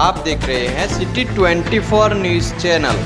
આપ દેખ રહે હૈ સિટી 24 ન્યૂઝ ચેનલ.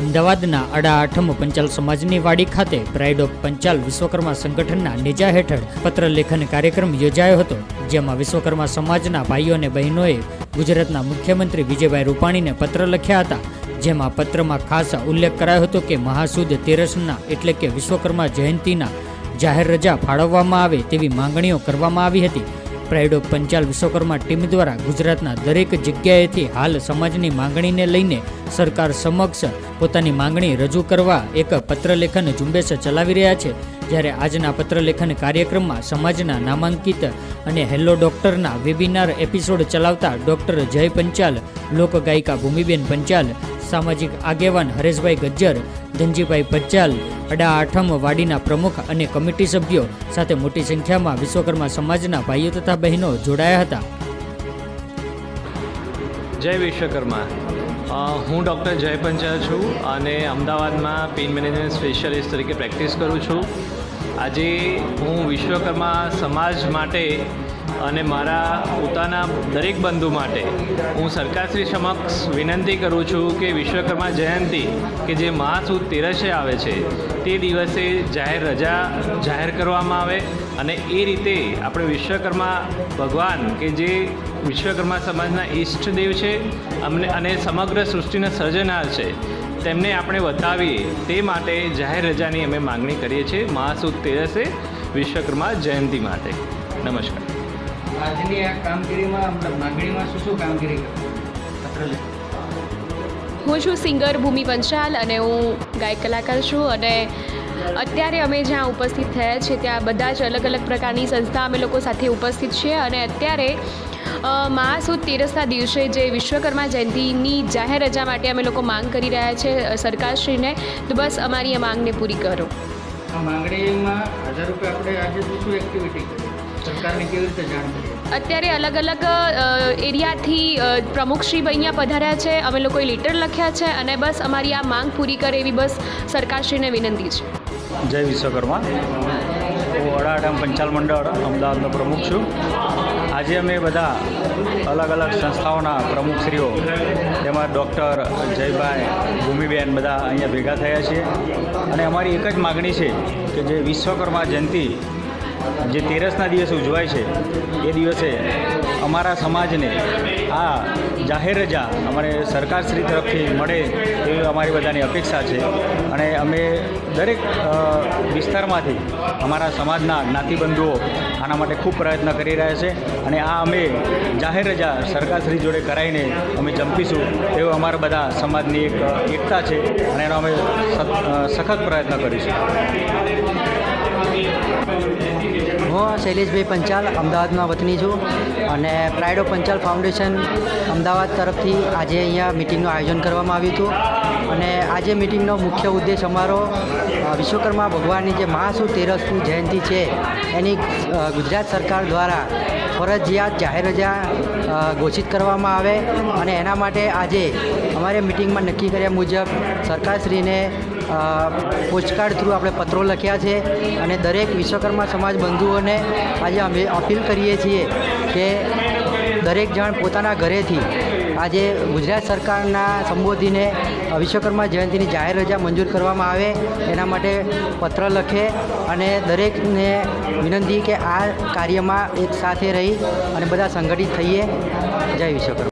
અમદાવાદના અડા આઠમ પંચાલ સમાજની વાડી ખાતે પ્રાઇડ ઓફ પંચાલ વિશ્વકર્મા સંગઠનના નેજા હેઠળ પત્ર લેખન કાર્યક્રમ યોજાયો હતો, જેમાં વિશ્વકર્મા સમાજના ભાઈઓ અને બહેનોએ ગુજરાતના મુખ્યમંત્રી વિજયભાઈ રૂપાણીને પત્ર લખ્યા હતા, જેમાં પત્રમાં ખાસ ઉલ્લેખ કરાયો હતો કે મહાસુદ તેરસના એટલે કે વિશ્વકર્મા જયંતિના જાહેર રજા ફાળવવામાં આવે તેવી માંગણીઓ કરવામાં આવી હતી pride of Panchal Vishwakarma team દ્વારા ગુજરાતના દરેક જગ્યાએથી હાલ સમાજની માંગણીને લઈને સરકાર સમક્ષ પોતાની માંગણી રજૂ કરવા એક પત્રલેખન ઝુંબેશ ચલાવી રહ્યા છે. જ્યારે આજના પત્રલેખન કાર્યક્રમમાં સમાજના નામાંકિત અને હેલો ડોક્ટરના વેબિનાર એપિસોડ ચલાવતા ડોક્ટર જય પંચાલ, લોકગાયિકા ભૂમિબેન પંચાલ સામાજિક આગેવાન હરેશભાઈ ગજ્જર, ધનજીભાઈ ભચ્ચાલ અડા આઠમ વાડીના પ્રમુખ અને કમિટી સભ્યો સાથે મોટી સંખ્યામાં વિશ્વકર્મા સમાજના ભાઈઓ તથા બહેનો જોડાયા હતા. જય વિશ્વકર્મા. હું ડૉક્ટર જય પંચાલ છું અને અમદાવાદમાં પેઇન મેનેજમેન્ટ સ્પેશિયાલિસ્ટ તરીકે પ્રેક્ટિસ કરું છું. આજે હું વિશ્વકર્મા સમાજ માટે અને મારા પોતાના દરેક બંધુ માટે હું સરકારશ્રી સમક્ષ વિનંતી કરું છું કે વિશ્વકર્મા જયંતિ, કે જે મહાસુદ તેરસે આવે છે, તે દિવસે જાહેર રજા જાહેર કરવામાં આવે અને એ રીતે આપણે વિશ્વકર્મા ભગવાન, કે જે વિશ્વકર્મા સમાજના ઈષ્ટદેવ છે, અમને અને સમગ્ર સૃષ્ટિના સર્જનાર છે, તેમને આપણે વધાવીએ તે માટે જાહેર રજાની અમે માગણી કરીએ છીએ મહાસુદ તેરસે વિશ્વકર્મા જયંતિ માટે. નમસ્કાર. આજની આ કામગીરીમાં માંગણીમાં શું શું કામગીરી કરી હું છું સિંગર ભૂમિ પંચાલ અને હું ગાયક કલાકાર છું અને અત્યારે અમે જ્યાં ઉપસ્થિત થયા છે ત્યાં બધા જ અલગ અલગ પ્રકારની સંસ્થા અમે લોકો સાથે ઉપસ્થિત છીએ અને અત્યારે મહાસુદ તેરસના દિવસે જે વિશ્વકર્મા જયંતિની જાહેર રજા માટે અમે લોકો માંગ કરી રહ્યા છે સરકારશ્રીને તો બસ અમારી આ માંગને પૂરી કરો. આ માંગણીમાં હજાર રૂપિયા આપણે આજે શું શું એક્ટિવિટી કરી સરકારને કેવી રીતે જાણ કરીએ અત્યારે અલગ અલગ એરિયાથી પ્રમુખશ્રી અહીંયા પધાર્યા છે. અમે લોકોએ લેટર લખ્યા છે અને બસ અમારી આ માંગ પૂરી કરે એવી બસ સરકારશ્રીને વિનંતી છે. જય વિશ્વકર્મા. હું અડાઅડામ પંચાલ મંડળ અમદાવાદનો પ્રમુખ છું. આજે અમે બધા અલગ અલગ સંસ્થાઓના પ્રમુખશ્રીઓ તેમાં ડૉક્ટર જયભાઈ ભૂમિબેન બધા અહીંયા ભેગા થયા છીએ. અને અમારી એક જ માગણી છે કે જે વિશ્વકર્મા જયંતિ જે તેરસના દિવસે ઉજવાય છે, એ દિવસે અમારા સમાજને આ જાહેર રજા અમારે સરકારશ્રી તરફથી મળે એવી અમારી બધાની અપેક્ષા છે. અને અમે દરેક વિસ્તારમાંથી અમારા સમાજના જ્ઞાતિબંધુઓ આના માટે ખૂબ પ્રયત્ન કરી રહ્યા છે અને આ અમે જાહેર રજા સરકારશ્રી જોડે કરાવીને અમે ચંપીશું એવો અમારા બધા સમાજની એક એકતા છે અને એનો અમે સખત પ્રયત્ન કરીશું. હું શૈલેષભાઈ પંચાલ, અમદાવાદમાં વતની છું અને pride of Panchal foundation Ahmedabad તરફથી આજે અહીંયા મિટિંગનું આયોજન કરવામાં આવ્યું હતું. અને આજે મિટિંગનો મુખ્ય ઉદ્દેશ અમારો વિશ્વકર્મા ભગવાનની જે મહાસુ તેરસની જયંતિ છે, એની ગુજરાત સરકાર દ્વારા ફરજિયાત જાહેર રજા ઘોષિત કરવામાં આવે. અને એના માટે આજે અમારે મિટિંગમાં નક્કી કર્યા મુજબ સરકારશ્રીને પોસ્ટકાર્ડ થ્રુ આપણે પત્રો લખ્યા છે અને દરેક વિશ્વકર્મા સમાજ બંધુઓને આજે અમે અપીલ કરીએ છીએ કે દરેક જણ પોતાના ઘરેથી આજે ગુજરાત સરકારના સંબોધીને વિશ્વકર્મા જયંતિની જાહેર રજા મંજૂર કરવામાં આવે, એના માટે પત્ર લખે અને દરેકને વિનંતી કે આ કાર્યમાં એક સાથે રહી અને બધા સંગઠિત થઈએ. જય વિશ્વકર્મા.